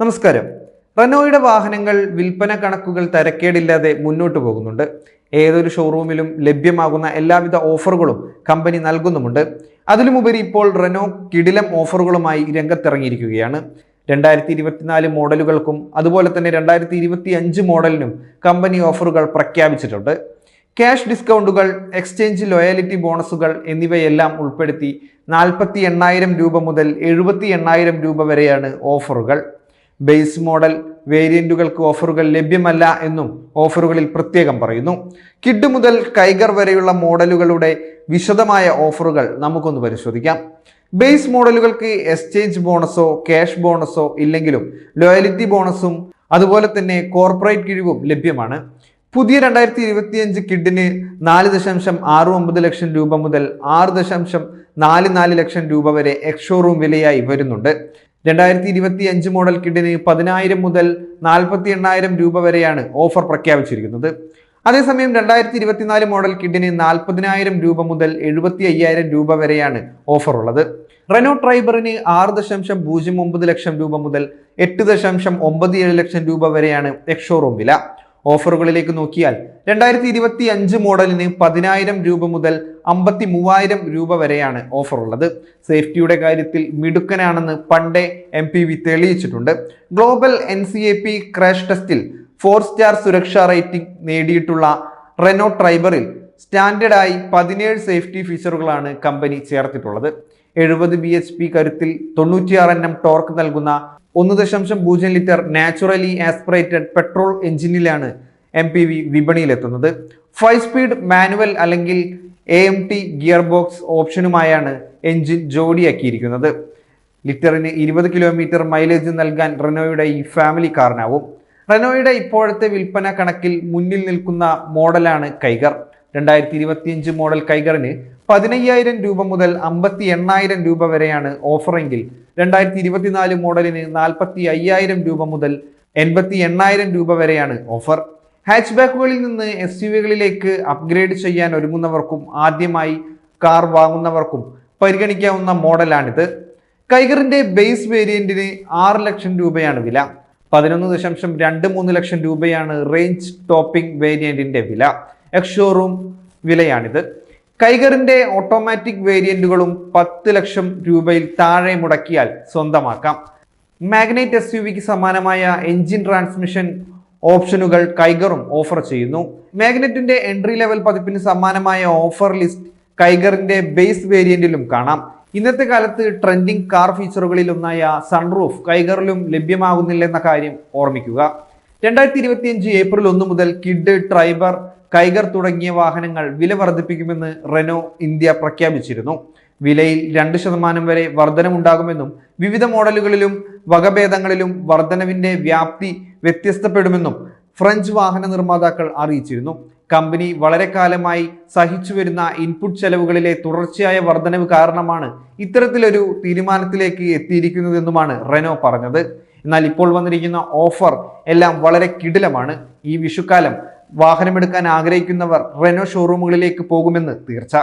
നമസ്കാരം. റനോയുടെ വാഹനങ്ങൾ വിൽപ്പന കണക്കുകൾ തരക്കേടില്ലാതെ മുന്നോട്ട് പോകുന്നുണ്ട്. ഏതൊരു ഷോറൂമിലും ലഭ്യമാകുന്ന എല്ലാവിധ ഓഫറുകളും കമ്പനി നൽകുന്നുമുണ്ട്. അതിലുമുപരി ഇപ്പോൾ റെനോ കിടിലം ഓഫറുകളുമായി രംഗത്തിറങ്ങിയിരിക്കുകയാണ്. രണ്ടായിരത്തി ഇരുപത്തിനാല് മോഡലുകൾക്കും അതുപോലെ തന്നെ രണ്ടായിരത്തി ഇരുപത്തി അഞ്ച് മോഡലിനും കമ്പനി ഓഫറുകൾ പ്രഖ്യാപിച്ചിട്ടുണ്ട്. ക്യാഷ് ഡിസ്കൗണ്ടുകൾ എക്സ്ചേഞ്ച് ലോയാലിറ്റി ബോണസുകൾ എന്നിവയെല്ലാം ഉൾപ്പെടുത്തി നാൽപ്പത്തി എണ്ണായിരം രൂപ മുതൽ എഴുപത്തി എണ്ണായിരം രൂപ വരെയാണ് ഓഫറുകൾ ബേസ് മോഡൽ വേരിയന്റുകൾക്ക് ഓഫറുകൾ ലഭ്യമല്ല എന്നും ഓഫറുകളിൽ പ്രത്യേകം പറയുന്നു. കിഡ് മുതൽ കൈഗർ വരെയുള്ള മോഡലുകളുടെ വിശദമായ ഓഫറുകൾ നമുക്കൊന്ന് പരിശോധിക്കാം. ബേസ് മോഡലുകൾക്ക് എക്സ്ചേഞ്ച് ബോണസോ ക്യാഷ് ബോണസോ ഇല്ലെങ്കിലും ലോയലിറ്റി ബോണസും അതുപോലെ തന്നെ കോർപ്പറേറ്റ് കിഴിവും ലഭ്യമാണ്. പുതിയ രണ്ടായിരത്തി ഇരുപത്തിയഞ്ച് കിഡിന് നാല് ദശാംശം ആറ് ഒമ്പത് ലക്ഷം രൂപ മുതൽ ആറ് ദശാംശം നാല് നാല് ലക്ഷം രൂപ വരെ എക്സ് ഷോറൂം വിലയായി വരുന്നുണ്ട്. രണ്ടായിരത്തി ഇരുപത്തി അഞ്ച് മോഡൽ കിഡിന് പതിനായിരം മുതൽ നാൽപ്പത്തി എണ്ണായിരം രൂപ വരെയാണ് ഓഫർ പ്രഖ്യാപിച്ചിരിക്കുന്നത്. അതേസമയം രണ്ടായിരത്തി ഇരുപത്തിനാല് മോഡൽ കിഡിന് നാൽപ്പതിനായിരം രൂപ മുതൽ എഴുപത്തി അയ്യായിരം രൂപ വരെയാണ് ഓഫർ ഉള്ളത്. റെനോ ട്രൈബറിന് ആറ് ദശാംശം പൂജ്യം ഒമ്പത് ലക്ഷം രൂപ മുതൽ എട്ട് ദശാംശം ഒമ്പത് ഏഴ് ലക്ഷം രൂപ വരെയാണ് എക്സ് ഷോറൂം വില. ഓഫറുകളിലേക്ക് നോക്കിയാൽ രണ്ടായിരത്തി ഇരുപത്തി അഞ്ച് മോഡലിന് പതിനായിരം രൂപ മുതൽ അമ്പത്തി മൂവായിരം രൂപ വരെയാണ് ഓഫർ ഉള്ളത് സേഫ്റ്റിയുടെ കാര്യത്തിൽ മിടുക്കനാണെന്ന് പണ്ടേ എം പി വി തെളിയിച്ചിട്ടുണ്ട്. Global N C A P crash ടെസ്റ്റിൽ ഫോർ സ്റ്റാർ സുരക്ഷാ റേറ്റിംഗ് നേടിയിട്ടുള്ള റെനോ ട്രൈബറിൽ സ്റ്റാൻഡേർഡായി പതിനേഴ് സേഫ്റ്റി ഫീച്ചറുകളാണ് കമ്പനി ചേർത്തിട്ടുള്ളത്. എഴുപത് ബി എച്ച് പി കരുത്തിൽ തൊണ്ണൂറ്റിയാറ് എണ്ണം ടോർക്ക് നൽകുന്ന ഒന്ന് ദശാംശം പൂജ്യം ലിറ്റർ നാച്ചുറലി ആസ്പിറേറ്റഡ് പെട്രോൾ എഞ്ചിനിലാണ് എം പി വി വിപണിയിലെത്തുന്നത്. ഫൈവ് സ്പീഡ് മാനുവൽ അല്ലെങ്കിൽ A M T gear box ഓപ്ഷനുമായാണ് engine ജോഡിയാക്കിയിരിക്കുന്നത്. ലിറ്ററിന് ഇരുപത് കിലോമീറ്റർ മൈലേജ് നൽകാൻ റെനോയുടെ ഈ ഫാമിലി കാറിനാവും റെനോയുടെ ഇപ്പോഴത്തെ വിൽപ്പന കണക്കിൽ മുന്നിൽ നിൽക്കുന്ന മോഡലാണ് കൈഗർ. രണ്ടായിരത്തി ഇരുപത്തിയഞ്ച് മോഡൽ കൈഗറിന് പതിനയ്യായിരം രൂപ മുതൽ അമ്പത്തി എണ്ണായിരം രൂപ വരെയാണ് ഓഫറെങ്കിൽ രണ്ടായിരത്തി ഇരുപത്തിനാല് മോഡലിന് നാൽപ്പത്തി അയ്യായിരം രൂപ മുതൽ എൺപത്തി എണ്ണായിരം രൂപ വരെയാണ് ഓഫർ. ഹാച്ച് ബാക്കുകളിൽ നിന്ന് എസ് യു വികളിലേക്ക് അപ്ഗ്രേഡ് ചെയ്യാൻ ഒരുങ്ങുന്നവർക്കും ആദ്യമായി കാർ വാങ്ങുന്നവർക്കും പരിഗണിക്കാവുന്ന മോഡലാണിത്. കൈഗറിന്റെ ബേസ് വേരിയന്റിന് ആറ് ലക്ഷം രൂപയാണ് വില. പതിനൊന്ന് ദശാംശം രണ്ട് മൂന്ന് ലക്ഷം രൂപയാണ് റേഞ്ച് ടോപ്പിംഗ് വേരിയന്റിന്റെ വില. എക്സ് ഷോറൂം വിലയാണിത്. കൈഗറിന്റെ ഓട്ടോമാറ്റിക് വേരിയന്റുകളും പത്ത് ലക്ഷം രൂപയിൽ താഴെ മുടക്കിയാൽ സ്വന്തമാക്കാം. മാഗ്നൈറ്റ് എസ് യു വിക്ക് സമാനമായ എഞ്ചിൻ ട്രാൻസ്മിഷൻ ഓപ്ഷനുകൾ കൈഗറും ഓഫർ ചെയ്യുന്നു. മാഗ്നറ്റിന്റെ എൻട്രി ലെവൽ പതിപ്പിന് സമാനമായ ഓഫർ ലിസ്റ്റ് കൈഗറിന്റെ ബേസ് വേരിയന്റിലും കാണാം. ഇന്നത്തെ കാലത്ത് ട്രെൻഡിംഗ് കാർ ഫീച്ചറുകളിൽ ഒന്നായ സൺറൂഫ് കൈഗറിലും ലഭ്യമാകുന്നില്ലെന്ന കാര്യം ഓർമ്മിക്കുക. രണ്ടായിരത്തി ഇരുപത്തിയഞ്ച് ഏപ്രിൽ ഒന്ന് മുതൽ കിഡ് ട്രൈബർ കൈഗർ തുടങ്ങിയ വാഹനങ്ങൾ വില വർദ്ധിപ്പിക്കുമെന്ന് റെനോ ഇന്ത്യ പ്രഖ്യാപിച്ചിരുന്നു. വിലയിൽ രണ്ട് ശതമാനം വരെ വർധനമുണ്ടാകുമെന്നും വിവിധ മോഡലുകളിലും വകഭേദങ്ങളിലും വർധനവിന്റെ വ്യാപ്തി വ്യത്യസ്തപ്പെടുമെന്നും ഫ്രഞ്ച് വാഹന നിർമ്മാതാക്കൾ അറിയിച്ചിരുന്നു. കമ്പനി വളരെ കാലമായി സഹിച്ചു വരുന്ന ഇൻപുട്ട് ചെലവുകളിലെ തുടർച്ചയായ വർധനവ് കാരണമാണ് ഇത്തരത്തിലൊരു തീരുമാനത്തിലേക്ക് എത്തിയിരിക്കുന്നതെന്നുമാണ് റെനോ പറഞ്ഞത്. എന്നാൽ ഇപ്പോൾ വന്നിരിക്കുന്ന ഓഫർ എല്ലാം വളരെ കിടിലമാണ്. ഈ വിഷുക്കാലം വാഹനമെടുക്കാൻ ആഗ്രഹിക്കുന്നവർ റെനോ ഷോറൂമുകളിലേക്ക് പോകുമെന്ന് തീർച്ച.